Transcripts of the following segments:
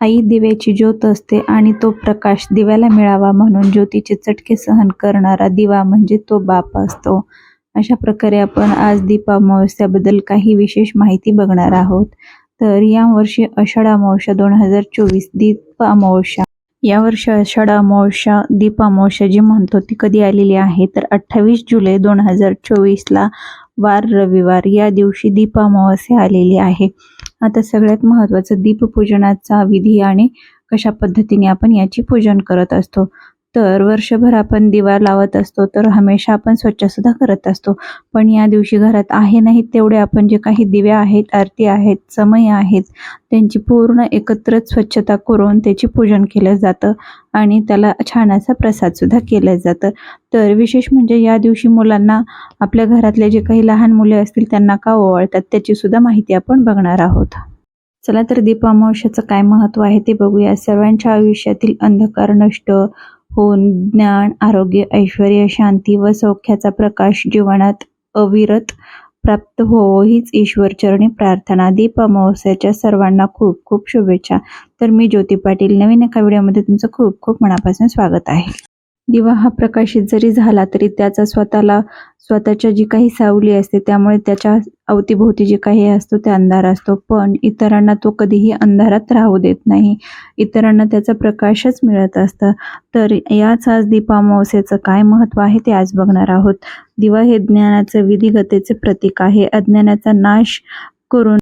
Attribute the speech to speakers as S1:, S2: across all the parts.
S1: आई दिव्याची ज्योत असते आणि तो प्रकाश दिव्याला मिळावा म्हणून ज्योतीचे चटके सहन करणारा दिवा म्हणजे तो बाप असतो. अशा प्रकारे आपण आज दीप अमावस्याबद्दल काही विशेष माहिती बघणार आहोत. तर यावर्षी आषाढ अमावस्या दोन हजार चोवीस दीप अमावस्या. यावर्षी आषाढ अमावस्या दीप अमावस्या जी म्हणतो ती कधी आलेली आहे तर अठ्ठावीस जुलै दोन हजार चोवीसला वार रविवार या दिवशी दीप अमावस्या आलेली आहे. आता सगळ्यात महत्त्वाचं दीपपूजनाचा विधी आणि कशा पद्धतीने आपण याची पूजन करत असतो. तर वर्षभर आपण दिवा लावत असतो तर हमेशा आपण स्वच्छसुद्धा करत असतो. पण या दिवशी घरात आहे नाही तेवढे आपण जे काही दिवे आहेत आरती आहेत समय आहेत त्यांची पूर्ण एकत्रच स्वच्छता करून त्याची पूजन केलं जातं आणि त्याला छान असा प्रसादसुद्धा केलं जातं. तर विशेष म्हणजे या दिवशी मुलांना आपल्या घरातले जे काही लहान मुले असतील त्यांना का ओवाळतात त्याची सुद्धा माहिती आपण बघणार आहोत. चला तर दीपामावश्याचं काय महत्त्व आहे ते बघूया. सर्वांच्या आयुष्यातील अंधकार नष्ट होऊन ज्ञान आरोग्य ऐश्वर शांती व सौख्याचा प्रकाश जीवनात अविरत प्राप्त होवो हीच ईश्वरचरणी प्रार्थना. दीप अमावस्याच्या सर्वांना खूप खूप शुभेच्छा. तर मी ज्योती पाटील. नवीन एका व्हिडिओमध्ये तुमचं खूप खूप मनापासून स्वागत आहे. दिवा हा प्रकाशित जरी झाला तरी त्याचा स्वतःला स्वतःच्या जी काही सावली असते त्यामुळे त्याच्या अवतीभोवती जे काही असतो ते अंधार असतो. पण इतरांना तो कधीही अंधारात राहू देत नाही. इतरांना त्याचा प्रकाशच मिळत असतं. तर याच आज दीपामावसेचं काय महत्त्व आहे ते आज बघणार आहोत. दिवा हे ज्ञानाचं विधिगतेचे प्रतीक आहे. अज्ञानाचा नाश करून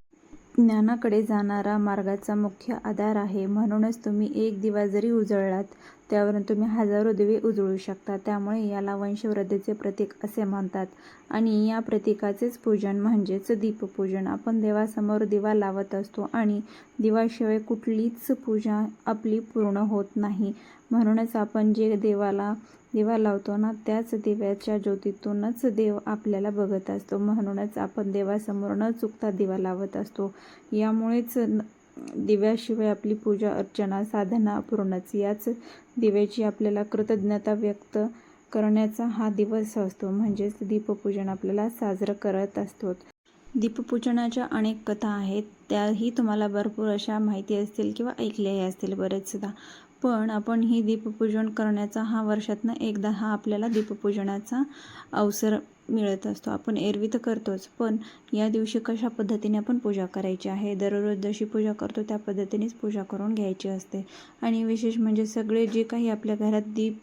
S1: ज्ञानाकडे जाणारा मार्गाचा मुख्य आधार आहे. म्हणूनच तुम्ही एक दिवा जरी उजळलात त्यावरून तुम्ही हजारो दिवे उजळू शकता. त्यामुळे याला वंशवृद्धीचे प्रतीक असे म्हणतात. आणि या प्रतीकाचेच पूजन म्हणजेच दीपपूजन. आपण देवासमोर दिवा लावत असतो आणि दिवाशिवाय कुठलीच पूजा आपली पूर्ण होत नाही. म्हणूनच आपण जे देवाला दिवा लावतो ना त्याच दिव्याच्या ज्योतीतूनच देव आपल्याला बघत असतो. म्हणूनच आपण देवासमोर न चुकता दिवा लावत असतो. यामुळेच दिव्याशिवाय आपली पूजा अर्चना साधना पूर्णच याच दिव्याची आपल्याला कृतज्ञता व्यक्त करण्याचा हा दिवस असतो. म्हणजेच दीपपूजन आपल्याला साजरं करत असतो. दीपपूजनाच्या अनेक कथा आहेत. त्याही तुम्हाला भरपूर अशा माहिती असतील किंवा ऐकल्याही असतील बरेचदा पण आपण ही दीपपूजन करण्याचा हा वर्षातनं एकदा हा आपल्याला दीपपूजनाचा अवसर मिळत असतो. आपण एरवी तर करतोच पण या दिवशी कशा पद्धतीने आपण पूजा करायची आहे? दररोज जशी पूजा करतो त्या पद्धतीनेच पूजा करून घ्यायची असते. आणि विशेष म्हणजे सगळे जे काही आपल्या घरात दीप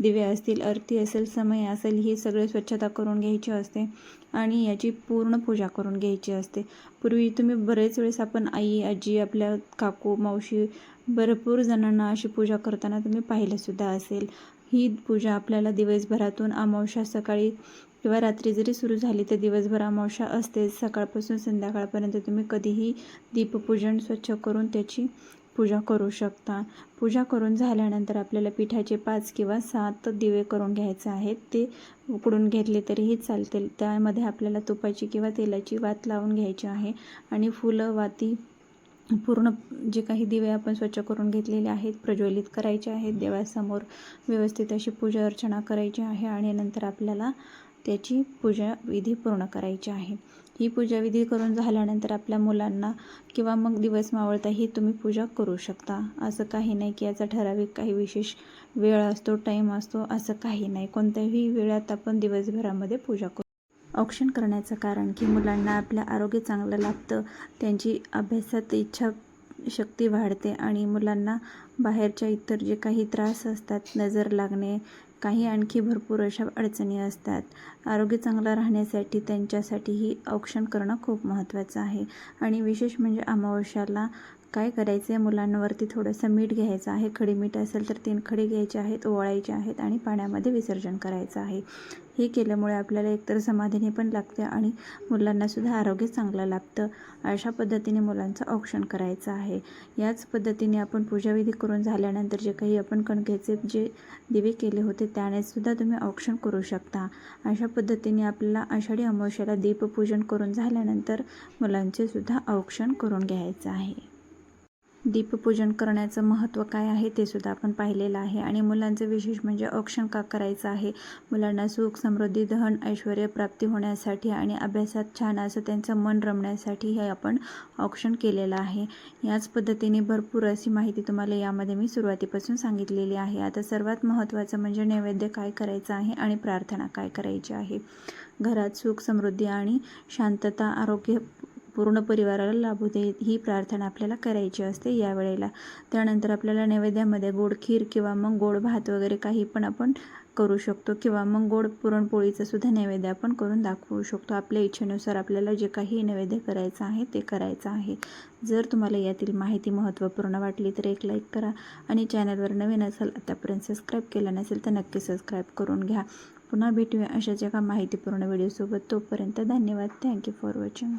S1: दिवे असतील आरती असेल समय असेल ही सगळे स्वच्छता करून घ्यायची असते आणि याची पूर्ण पूजा करून घ्यायची असते. पूर्वी तुम्ही बरेच वेळेस आपण आई आजी आपल्या काकू मावशी भरपूर जणांना अशी पूजा करताना तुम्ही पाहिलंसुद्धा असेल. ही पूजा आपल्याला दिवसभरातून अमावस्या सकाळी किंवा रात्री जरी सुरू झाली तर दिवसभर अमावस्या असते सकाळपासून संध्याकाळपर्यंत तुम्ही कधीही दीपपूजन स्वच्छ करून त्याची पूजा करू शकता. पूजा करून झाल्यानंतर आपल्याला पिठाचे पाच किंवा सात दिवे करून घ्यायचे आहेत. ते उकडून घेतले तरीही चालतील. त्यामध्ये आपल्याला तुपाची किंवा तेलाची वात लावून घ्यायची आहे आणि फुलं वाती पूर्ण जे काही दिवे आपण स्वच्छ करून घेतलेले आहेत प्रज्वलित करायचे आहेत देवासमोर व्यवस्थित अशी पूजा अर्चना करायची आहे आणि नंतर आपल्याला त्याची पूजा विधी पूर्ण करायची आहे. ही पूजा विधी करून झाल्यानंतर आपल्या मुलांना किंवा मग दिवस मावळता ही तुम्ही पूजा करू शकता. असं काही नाही की याचा ठराविक काही विशेष वेळ असतो टाईम असतो असं काही नाही. कोणत्याही वेळात आपण दिवसभरामध्ये पूजा करू औक्षण करण्याचं कारण की मुलांना आपलं आरोग्य चांगलं लाभतं त्यांची अभ्यासात इच्छा शक्ती वाढते आणि मुलांना बाहेरच्या इतर जे काही त्रास असतात नजर लागणे काही आणखी भरपूर अशा अडचणी असतात. आरोग्य चांगलं राहण्यासाठी त्यांच्यासाठीही औक्षण करणं खूप महत्त्वाचं आहे. आणि विशेष म्हणजे अमावस्याला काय करायचं? आहे मुलांवरती थोडंसं मीठ घ्यायचं आहे. खडी मीठ असेल तर तीन खडे घ्यायचे आहेत ओवाळायचे आहेत आणि पाण्यामध्ये विसर्जन करायचं आहे. हे केल्यामुळे आपल्याला एकतर समाधीने पण लागते आणि मुलांनासुद्धा आरोग्य चांगलं लाभतं. अशा पद्धतीने मुलांचं औक्षण करायचं आहे. याच पद्धतीने आपण पूजाविधी करून झाल्यानंतर जे काही आपण कणकेचे जे दिवे केले होते त्यानेसुद्धा तुम्ही औक्षण करू शकता. अशा पद्धतीने आपल्याला आषाढी अमावस्याला दीपपूजन करून झाल्यानंतर मुलांचे सुद्धा औक्षण करून घ्यायचं आहे. दीपपूजन करण्याचं महत्त्व काय आहे ते सुद्धा आपण पाहिलेलं आहे. आणि मुलांचं विशेष म्हणजे औक्षण का करायचं आहे? मुलांना सुख समृद्धी धन ऐश्वर प्राप्ती होण्यासाठी आणि अभ्यासात छान असं त्यांचं मन रमण्यासाठी हे आपण औक्षण केलेलं आहे. याच पद्धतीने भरपूर अशी माहिती तुम्हाला यामध्ये मी सुरुवातीपासून सांगितलेली आहे. आता सर्वात महत्त्वाचं म्हणजे नैवेद्य काय करायचं आहे आणि प्रार्थना काय करायची आहे? घरात सुख समृद्धी आणि शांतता आरोग्य पूर्ण परिवाराला लाभू दे ही प्रार्थना आपल्याला करायची असते यावेळेला. त्यानंतर आपल्याला नैवेद्यामध्ये गोड खीर किंवा मग गोड भात वगैरे काही पण आपण करू शकतो किंवा मग गोड पुरणपोळीचं सुद्धा नैवेद्य आपण करून दाखवू शकतो. आपल्या इच्छेनुसार आपल्याला जे काही नैवेद्य करायचं आहे ते करायचं आहे. जर तुम्हाला यातील माहिती महत्त्वपूर्ण वाटली तर एक लाईक करा आणि चॅनलवर नवीन असाल आतापर्यंत सबस्क्राईब केलं नसेल तर नक्की सबस्क्राईब करून घ्या. पुन्हा भेटूया अशाच एका माहितीपूर्ण व्हिडिओसोबत. तोपर्यंत धन्यवाद. Thank you for watching.